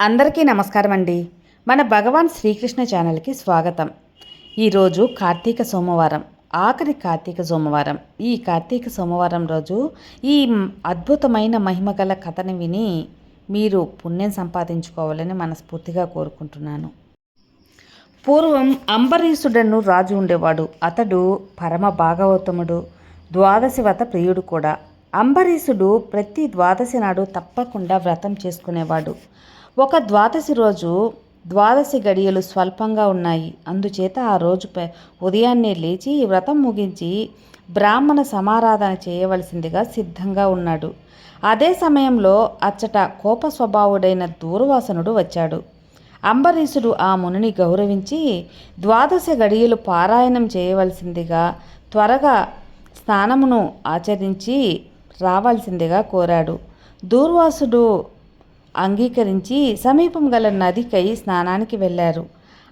అందరికీ నమస్కారం అండి మన భగవాన్ శ్రీకృష్ణ ఛానల్కి స్వాగతం. ఈరోజు కార్తీక సోమవారం ఆఖరి కార్తీక సోమవారం. ఈ కార్తీక సోమవారం రోజు ఈ అద్భుతమైన మహిమగల కథని విని మీరు పుణ్యం సంపాదించుకోవాలని మనస్ఫూర్తిగా కోరుకుంటున్నాను. పూర్వం అంబరీషుడను రాజు ఉండేవాడు. అతడు పరమ భాగవతముడు ద్వాదశి ప్రియుడు కూడా. అంబరీషుడు ప్రతి ద్వాదశి నాడు తప్పకుండా వ్రతం చేసుకునేవాడు. ఒక ద్వాదశి రోజు ద్వాదశి గడియలు స్వల్పంగా ఉన్నాయి. అందుచేత ఆ రోజు ఉదయాన్నే లేచి వ్రతం ముగించి బ్రాహ్మణ సమారాధన చేయవలసిందిగా సిద్ధంగా ఉన్నాడు. అదే సమయంలో అచ్చట కోప స్వభావుడైన దూర్వాసనుడు వచ్చాడు. అంబరీషుడు ఆ మునిని గౌరవించి ద్వాదశ గడియలు పారాయణం చేయవలసిందిగా త్వరగా స్నానమును ఆచరించి రావాల్సిందిగా కోరాడు. దూర్వాసుడు అంగీకరించి సమీపం గల నదికై స్నానానికి వెళ్ళారు.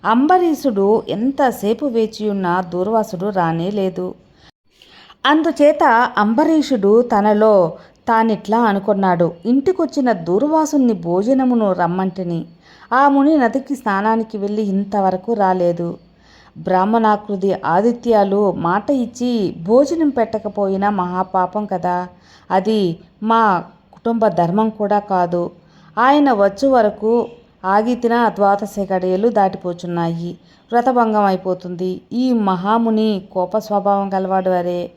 అంబరీషుడు ఎంతసేపు వేచియున్నా దూర్వాసుడు రానే లేదు. అందుచేత అంబరీషుడు తనలో తానిట్లా అనుకున్నాడు. ఇంటికొచ్చిన దూర్వాసుని భోజనమును రమ్మంటిని. ఆ ముని నదికి స్నానానికి వెళ్ళి ఇంతవరకు రాలేదు. బ్రాహ్మణాకృతి ఆదిత్యాలు మాట ఇచ్చి భోజనం పెట్టకపోయినా మహాపాపం కదా. అది మా కుటుంబ ధర్మం కూడా కాదు. ఆయన వచ్చు వరకు ఆగితిన ద్వాదశ గడియలు దాటిపోచున్నాయి. వ్రతభంగం అయిపోతుంది. ఈ మహాముని కోప స్వభావం గలవాడు అరే.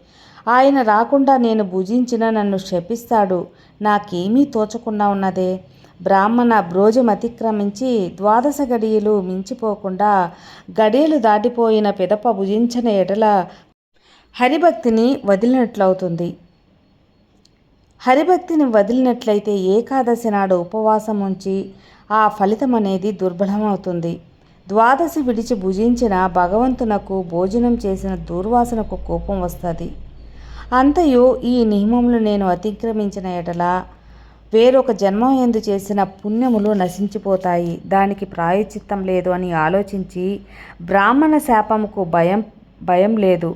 ఆయన రాకుండా నేను భుజించిన నన్ను శపిస్తాడు. నాకేమీ తోచకుండా ఉన్నదే. బ్రాహ్మణ బ్రోజం అతిక్రమించి ద్వాదశ గడియలు మించిపోకుండా గడియలు దాటిపోయిన పిదప భుజించిన ఎడల హరిభక్తిని వదిలినట్లవుతుంది. హరిభక్తిని వదిలినట్లయితే ఏకాదశి నాడు ఉపవాసం ఉంచి ఆ ఫలితం అనేది దుర్బలమవుతుంది. ద్వాదశి విడిచి భుజించిన భగవంతునకు భోజనం చేసిన దుర్వాసనకు కోపం వస్తుంది. అంతయు ఈ నియమములు నేను అతిక్రమించిన ఎడల వేరొక జన్మం ఎందు చేసిన పుణ్యములు నశించిపోతాయి. దానికి ప్రాయచిత్తం లేదు అని ఆలోచించి బ్రాహ్మణ శాపముకు భయం భయం లేదు.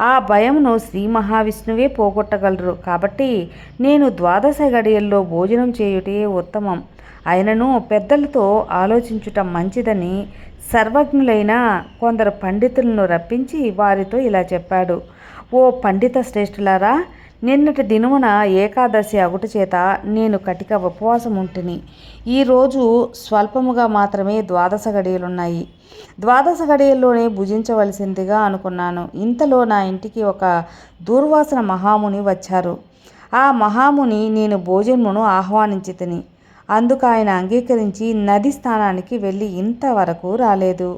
ఆ భయమును శ్రీ మహావిష్ణువే పోగొట్టగలరు. కాబట్టి నేను ద్వాదశ గడియల్లో భోజనం చేయుటే ఉత్తమం. ఆయనను పెద్దలతో ఆలోచించుట మంచిదని సర్వజ్ఞులైన కొందరు పండితులను రప్పించి వారితో ఇలా చెప్పాడు. ఓ పండిత శ్రేష్ఠులారా నిన్నటి దినమున ఏకాదశి అగుట చేత నేను కటిక ఉపవాసం ఉంటిని ఈరోజు స్వల్పముగా మాత్రమే ద్వాదశ గడియలున్నాయి. ద్వాదశ గడియల్లోనే భుజించవలసిందిగా అనుకున్నాను. ఇంతలో నా ఇంటికి ఒక దూర్వాసన మహాముని వచ్చారు. ఆ మహాముని నేను భోజనమును ఆహ్వానించి తిని అందుకు ఆయన అంగీకరించి నది స్థానానికి వెళ్ళి ఇంతవరకు రాలేదు.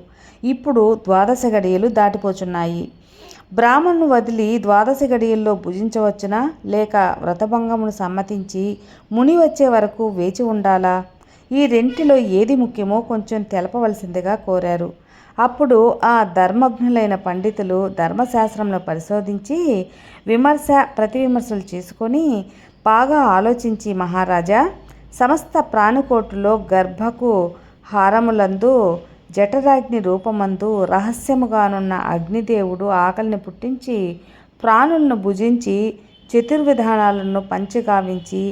ఇప్పుడు ద్వాదశ గడియలు దాటిపోచున్నాయి. బ్రాహ్మణ్ను వదిలి ద్వాదశి గడియల్లో భుజించవచ్చునా? లేక వ్రతభంగమును సమ్మతించి ముని వచ్చే వరకు వేచి ఉండాలా? ఈ రెంటిలో ఏది ముఖ్యమో కొంచెం తెలపవలసిందిగా కోరారు. అప్పుడు ఆ ధర్మజ్ఞులైన పండితులు ధర్మశాస్త్రంను పరిశోధించి విమర్శ ప్రతి విమర్శలు చేసుకొని బాగా ఆలోచించి మహారాజా సమస్త ప్రాణికోటులో గర్భకు హారములందు జఠరాగ్ని రూపమందు రహస్యముగానున్న అగ్నిదేవుడు ఆకలిని పుట్టించి ప్రాణులను భుజించి చతుర్విధానాలను పంచగావించి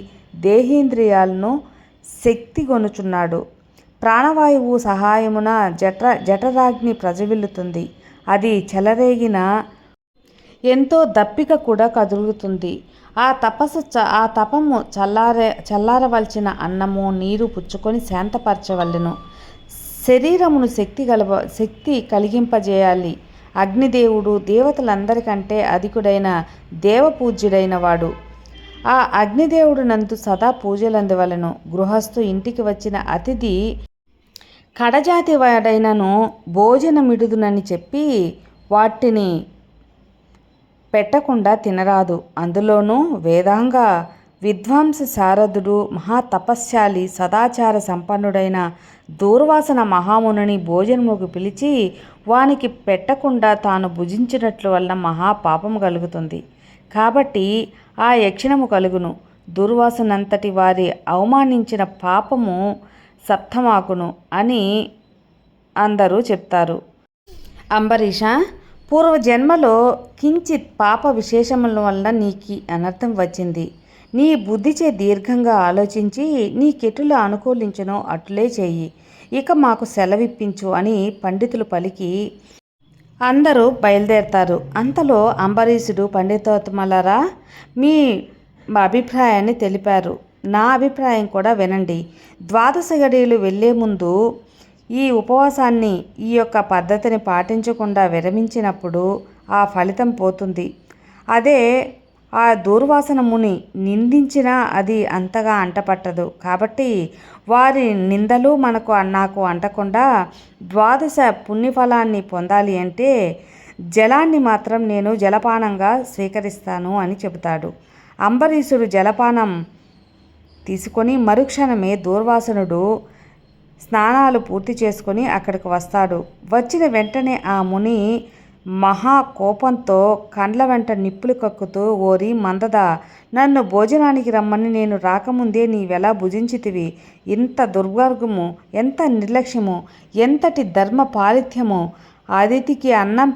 దేహేంద్రియాలను శక్తి కొనుచున్నాడు ప్రాణవాయువు సహాయమున జఠ జఠరాగ్ని ప్రజవిల్లుతుంది అది చెలరేగిన ఎంతో దప్పిక కూడా కదులుతుంది. ఆ తపస్సు చ ఆ తపము చల్లారే చల్లారవలసిన అన్నము నీరు పుచ్చుకొని శాంతపరచవలెను. శరీరమును శక్తి గలవ శక్తి కలిగింపజేయాలి. అగ్నిదేవుడు దేవతలందరికంటే అధికుడైన దేవపూజ్యుడైన వాడు. ఆ అగ్నిదేవుడు నందు సదా పూజలందువలను. గృహస్థు ఇంటికి వచ్చిన అతిథి కడజాతి వాడైనను భోజనమిడుదునని చెప్పి వాటిని పెట్టకుండా తినరాదు. అందులోనూ వేదాంగ విద్వాంస శారదుడు మహాతపస్శాలి సదాచార సంపన్నుడైన దూర్వాసన మహామునిని భోజనముకు పిలిచి వానికి పెట్టకుండా తాను భుజించినట్లు వల్ల మహాపాపము కలుగుతుంది. కాబట్టి ఆ యక్షణము కలుగును. దుర్వాసనంతటి వారి అవమానించిన పాపము సప్తమాకును అని అందరూ చెప్తారు. అంబరీష పూర్వజన్మలో కించిత్ పాప విశేషముల వల్ల నీకు అనర్థం వచ్చింది. నీ బుద్ధిచే దీర్ఘంగా ఆలోచించి నీ కెటులు అనుకూలించనో అటులే చేయి ఇక మాకు సెలవిప్పించు అని పండితులు పలికి అందరూ బయలుదేరతారు. అంతలో అంబరీషుడు పండితోత్తమలరా మీ అభిప్రాయాన్ని తెలిపారు. నా అభిప్రాయం కూడా వినండి. ద్వాదశ గడియలు వెళ్ళే ముందు ఈ ఉపవాసాన్ని ఈ యొక్క పద్ధతిని పాటించకుండా విరమించినప్పుడు ఆ ఫలితం పోతుంది. అదే ఆ దూర్వాసన ముని నిందించినా అది అంతగా అంటపట్టదు. కాబట్టి వారి నిందలు మనకు నాకు అంటకుండా ద్వాదశ పుణ్యఫలాన్ని పొందాలి అంటే జలాన్ని మాత్రం నేను జలపానంగా స్వీకరిస్తాను అని చెబుతాడు. అంబరీషుడు జలపానం తీసుకొని మరుక్షణమే దూర్వాసనుడు స్నానాలు పూర్తి చేసుకొని అక్కడికి వస్తాడు. వచ్చిన వెంటనే ఆ ముని మహా కోపంతో కండ్ల వెంట నిప్పులు కక్కుతూ ఓరి మందద నన్ను భోజనానికి రమ్మని నేను రాకముందే నీవెలా భుజించితివి? ఇంత దుర్మార్గము ఎంత నిర్లక్ష్యము ఎంతటి ధర్మ పాలిథ్యము అతిథికి అన్నం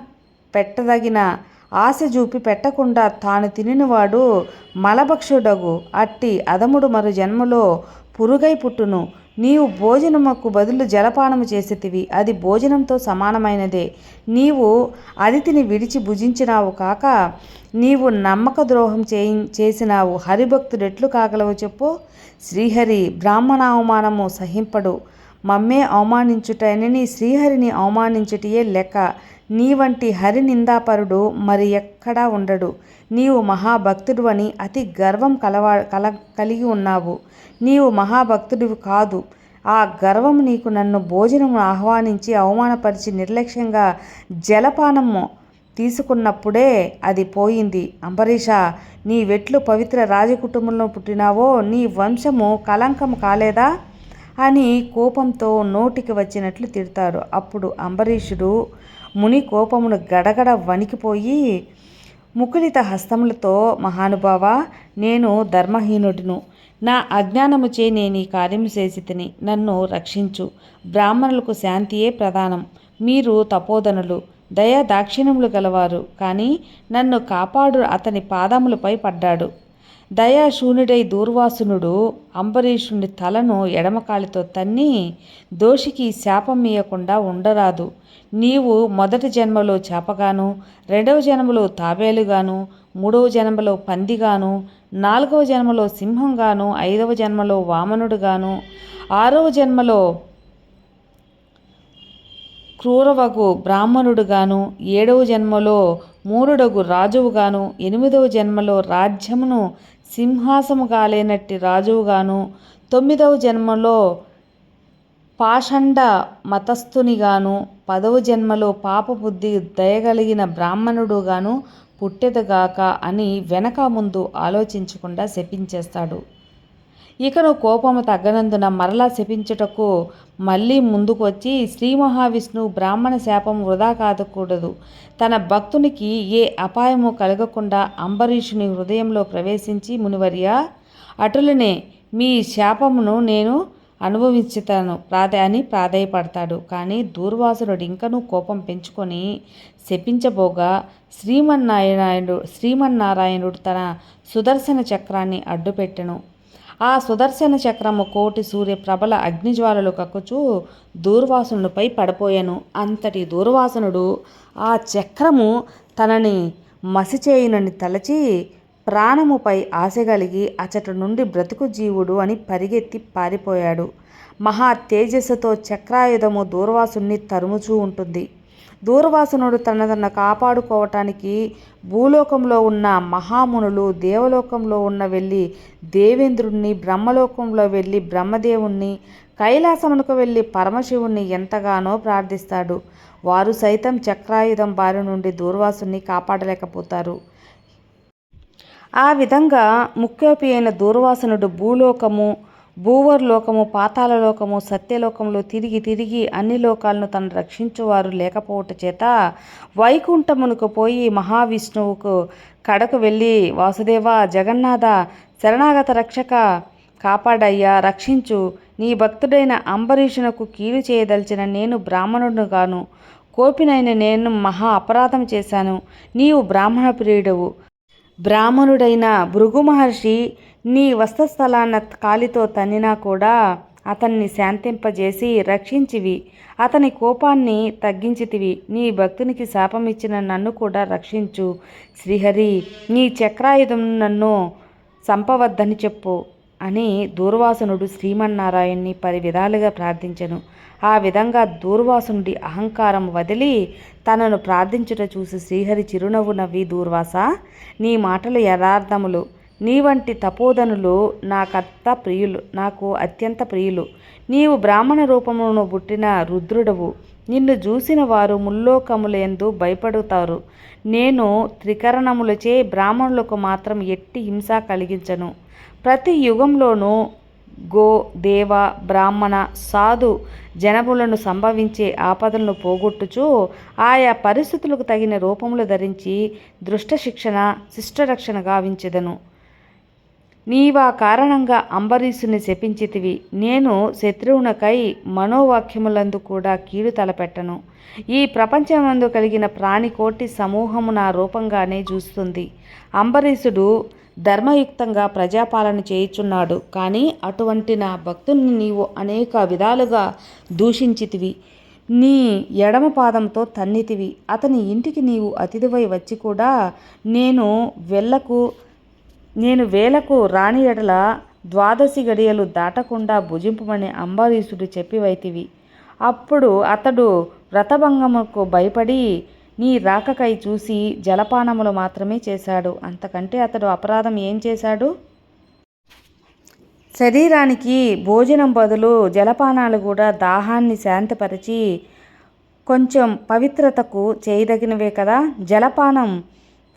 పెట్టదగిన ఆశ చూపి పెట్టకుండా తాను తినినవాడు మలభక్షుడగు అట్టి అదముడు మరు జన్మలో పురుగై పుట్టును. నీవు భోజనముకు బదులు జలపానము చేసేతివి. అది భోజనంతో సమానమైనదే. నీవు అతిథిని విడిచి భుజించినావు కాక నీవు నమ్మక ద్రోహం చేయి చేసినావు. హరిభక్తుడెట్లు కాగలవు చెప్పు. శ్రీహరి బ్రాహ్మణ అవమానము సహింపడు. మమ్మే అవమానించుటని శ్రీహరిని అవమానించుటయే లెక్క. నీ వంటి హరి నిందాపరుడు మరి ఎక్కడా ఉండడు. నీవు మహాభక్తుడు అని అతి గర్వం కలవా కల కలిగి ఉన్నావు. నీవు మహాభక్తుడివి కాదు. ఆ గర్వం నీకు నన్ను భోజనం ఆహ్వానించి అవమానపరిచి నిర్లక్ష్యంగా జలపానము తీసుకున్నప్పుడే అది పోయింది. అంబరీష నీ వెట్లు పవిత్ర రాజకుటుంబంలో పుట్టినావో నీ వంశము కలంకం కాలేదా? అని కోపంతో నోటికి వచ్చినట్లు తిడతారు అప్పుడు అంబరీషుడు ముని కోపమును గడగడ వణికిపోయి ముకులిత హస్తములతో మహానుభావ నేను ధర్మహీనుడును. నా అజ్ఞానముచే నేను ఈ కార్యము చేసి తిని నన్ను రక్షించు. బ్రాహ్మణులకు శాంతియే ప్రధానం. మీరు తపోధనులు. దయ దాక్షిణ్యములు గలవారు. కానీ నన్ను కాపాడు అతని పాదములపై పడ్డాడు. దయాశూన్యుడై దూర్వాసునుడు అంబరీషుని తలను ఎడమకాలితో తన్ని దోషికి శాపం ఇయ్యకుండా ఉండరాదు. నీవు మొదటి జన్మలో చేపగాను రెండవ జన్మలో తాబేలుగాను మూడవ జన్మలో పందిగాను నాలుగవ జన్మలో సింహంగాను ఐదవ జన్మలో వామనుడుగాను ఆరవ జన్మలో క్రూరవగు బ్రాహ్మణుడుగాను ఏడవ జన్మలో మూరుడగు రాజువుగాను ఎనిమిదవ జన్మలో రాజ్యమును సింహాసము కాలేనట్టి రాజువుగాను తొమ్మిదవ జన్మలో పాషండ మతస్థునిగాను పదవ జన్మలో పాపబుద్ధి దయగలిగిన బ్రాహ్మణుడుగాను పుట్టెదగాక అని వెనక ముందు ఆలోచించకుండా శపించేస్తాడు. ఇకను కోపము తగ్గనందున మరలా శపించుటకు మళ్ళీ ముందుకు వచ్చి శ్రీ మహావిష్ణువు బ్రాహ్మణ శాపం వృధా కాదకూడదు. తన భక్తునికి ఏ అపాయము కలగకుండా అంబరీషుని హృదయంలో ప్రవేశించి మునివర్య అటులనే మీ శాపమును నేను అనుభవించుతాను ప్రాధ అని ప్రాధేయపడతాడు. కానీ దూర్వాసుడు ఇంకనూ కోపం పెంచుకొని శపించబోగా శ్రీమన్నారాయణుడు శ్రీమన్నారాయణుడు తన సుదర్శన చక్రాన్ని అడ్డుపెట్టెను. ఆ సుదర్శన చక్రము కోటి సూర్య ప్రబల అగ్నిజ్వాలలు కక్కుచు దూర్వాసునుడిపై పడిపోయాను. అంతటి దూర్వాసనుడు ఆ చక్రము తనని మసిచేయునని తలచి ప్రాణముపై ఆశ కలిగి అచట నుండి బ్రతుకు జీవుడు అని పరిగెత్తి పారిపోయాడు. మహా తేజస్సుతో చక్రాయుధము దూర్వాసుని తరుముచూ ఉంటుంది. దూర్వాసనుడు తన తన కాపాడుకోవటానికి భూలోకంలో ఉన్న మహామునులు దేవలోకంలో ఉన్న వెళ్ళి దేవేంద్రుణ్ణి బ్రహ్మలోకంలో వెళ్ళి బ్రహ్మదేవుణ్ణి కైలాసమునకు వెళ్ళి పరమశివుణ్ణి ఎంతగానో ప్రార్థిస్తాడు. వారు సైతం చక్రాయుధం బారి నుండి దూర్వాసుని కాపాడలేకపోతారు. ఆ విధంగా ముఖ్యోపి అయిన దూర్వాసనుడు భూలోకము భూవర్లోకము పాతాళలోకము సత్యలోకంలో తిరిగి తిరిగి అన్ని లోకాలను తను రక్షించువారు లేకపోవట చేత వైకుంఠమునకు పోయి మహావిష్ణువుకు కడకు వెళ్ళి వాసుదేవ జగన్నాథ శరణాగత రక్షక కాపాడయ్యా రక్షించు. నీ భక్తుడైన అంబరీషునకు కీడు చేయదలిచిన నేను బ్రాహ్మణుడును గాను కోపినైన నేను మహా అపరాధం చేశాను. నీవు బ్రాహ్మణ ప్రియుడవు. బ్రాహ్మణుడైన భృగు మహర్షి నీ వస్త్రస్థలాన్న కాలితో తన్నినా కూడా అతన్ని శాంతింపజేసి రక్షించివి. అతని కోపాన్ని తగ్గించితివి. నీ భక్తునికి శాపమిచ్చిన నన్ను కూడా రక్షించు. శ్రీహరి నీ చక్రాయుధం నన్ను చంపవద్దని చెప్పు అని దూర్వాసునుడు శ్రీమన్నారాయణ్ణి పది విధాలుగా ప్రార్థించను. ఆ విధంగా దూర్వాసునుడి అహంకారం వదిలి తనను ప్రార్థించుట చూసి శ్రీహరి చిరునవ్వు నవ్వి దూర్వాస నీ మాటలు యథార్థములు. నీ వంటి తపోధనులు నాకత్త ప్రియులు నాకు అత్యంత ప్రియులు. నీవు బ్రాహ్మణ రూపమును పుట్టిన రుద్రుడవు. నిన్ను చూసిన వారు ముల్లోకములందు భయపడుతారు. నేను త్రికరణములచే బ్రాహ్మణులకు మాత్రం ఎట్టి హింస కలిగించను. ప్రతి యుగంలోనూ గో దేవ బ్రాహ్మణ సాధు జనములను సంభవించే ఆపదలను పోగొట్టుచు ఆయా పరిస్థితులకు తగిన రూపములు ధరించి దృష్ట శిక్షణ శిష్టరక్షణ గావించెదను. నీవా కారణంగా అంబరీషుని శపించితివి. నేను శత్రువునకై మనోవాక్యములందు కూడా కీడు తలపెట్టను. ఈ ప్రపంచమందు కలిగిన ప్రాణికోటి సమూహము నా రూపంగానే చూస్తుంది. అంబరీషుడు ధర్మయుక్తంగా ప్రజాపాలన చేయుచున్నాడు. కానీ అటువంటి నా భక్తుని నీవు అనేక విధాలుగా దూషించితివి. నీ ఎడమ పాదంతో తన్నితివి. అతని ఇంటికి నీవు అతిథివై వచ్చి కూడా నేను వెళ్ళకు నేను వేలకు రాని ఎడల ద్వాదశి గడియలు దాటకుండా భుజింపమని అంబరీషుడు చెప్పివైతివి. అప్పుడు అతడు వ్రతభంగముకు భయపడి నీ రాకకై చూసి జలపానములు మాత్రమే చేశాడు. అంతకంటే అతడు అపరాధం ఏం చేశాడు? శరీరానికి భోజనం బదులు జలపానాలు కూడా దాహాన్ని శాంతపరిచి కొంచెం పవిత్రతకు చేయదగినవే కదా? జలపానం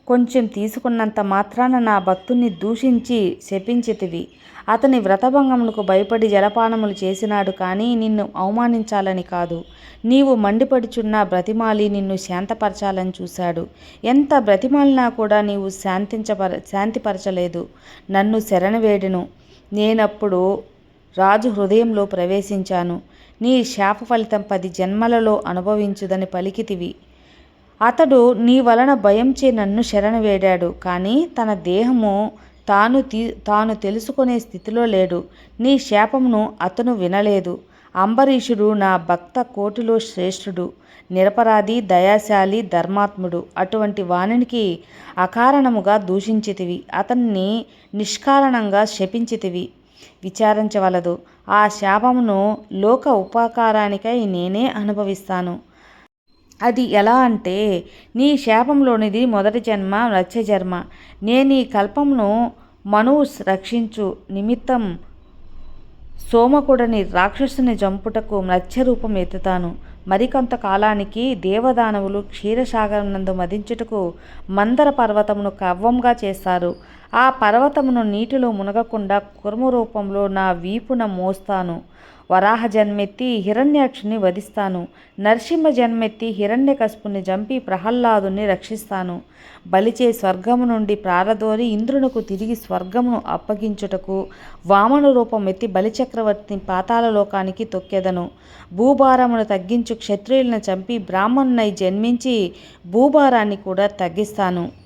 కొంచెం తీసుకున్నంత మాత్రాన నా భక్తుణ్ణి దూషించి శపించితివి. అతని వ్రతభంగములకు భయపడి జలపానములు చేసినాడు కానీ నిన్ను అవమానించాలని కాదు. నీవు మండిపడుచున్న బ్రతిమాలి నిన్ను శాంతపరచాలని చూశాడు. ఎంత బ్రతిమాలినా కూడా నీవు శాంతించపర శాంతిపరచలేదు. నన్ను శరణవేడును. నేనప్పుడు రాజు హృదయంలో ప్రవేశించాను. నీ శాప ఫలితం పది జన్మలలో అనుభవించుదని పలికితివి. అతడు నీ వలన భయంచే నన్ను శరణు వేడాడు కానీ తన దేహము తాను తీ తాను తెలుసుకునే స్థితిలో లేడు. నీ శాపమును అతను వినలేదు. అంబరీషుడు నా భక్త కోటిలో శ్రేష్ఠుడు నిరపరాధి దయాశాలి ధర్మాత్ముడు. అటువంటి వాణినికి అకారణముగా దూషించితివి. అతన్ని నిష్కారణంగా శపించితివి. విచారించవలదు. ఆ శాపమును లోక ఉపకారానికై నేనే అనుభవిస్తాను. అది ఎలా అంటే నీ శాపంలోనిది మొదటి జన్మ రచ్చ జన్మ. నేను ఈ కల్పమును మనువు రక్షించు నిమిత్తం సోమకుడని రాక్షసుని జంపుటకు మత్స్యరూపం ఎత్తుతాను. మరికొంత కాలానికి దేవదానవులు క్షీరసాగరం నందు మదించుటకు మందర పర్వతమును కవ్వంగా చేస్తారు. ఆ పర్వతమును నీటిలో మునగకుండా కుర్మ రూపంలో నా వీపున మోస్తాను. వరాహ జన్మెత్తి హిరణ్యాక్షుని వధిస్తాను. నరసింహ జన్మెత్తి హిరణ్యకశపుని చంపి ప్రహ్లాదుని రక్షిస్తాను. బలిచే స్వర్గము నుండి ప్రారదోరి ఇంద్రునకు తిరిగి స్వర్గమును అప్పగించుటకు వామన రూపం ఎత్తి బలిచక్రవర్తిని పాతాల లోకానికి తొక్కెదను. భూభారమును తగ్గించు క్షత్రియులను చంపి బ్రాహ్మణునై జన్మించి భూభారాన్ని కూడా తగ్గిస్తాను.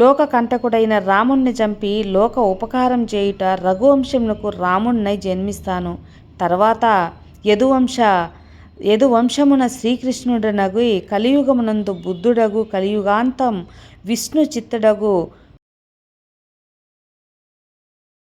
లోక కంటకుడైన రాముణ్ణి చంపి లోక ఉపకారం చేయుట రఘువంశమునకు రాముణ్ణై జన్మిస్తాను. తర్వాత యదువంశ యదువంశమున శ్రీకృష్ణుడనగు కలియుగమునందు బుద్ధుడగు కలియుగాంతం విష్ణు చిత్తడగు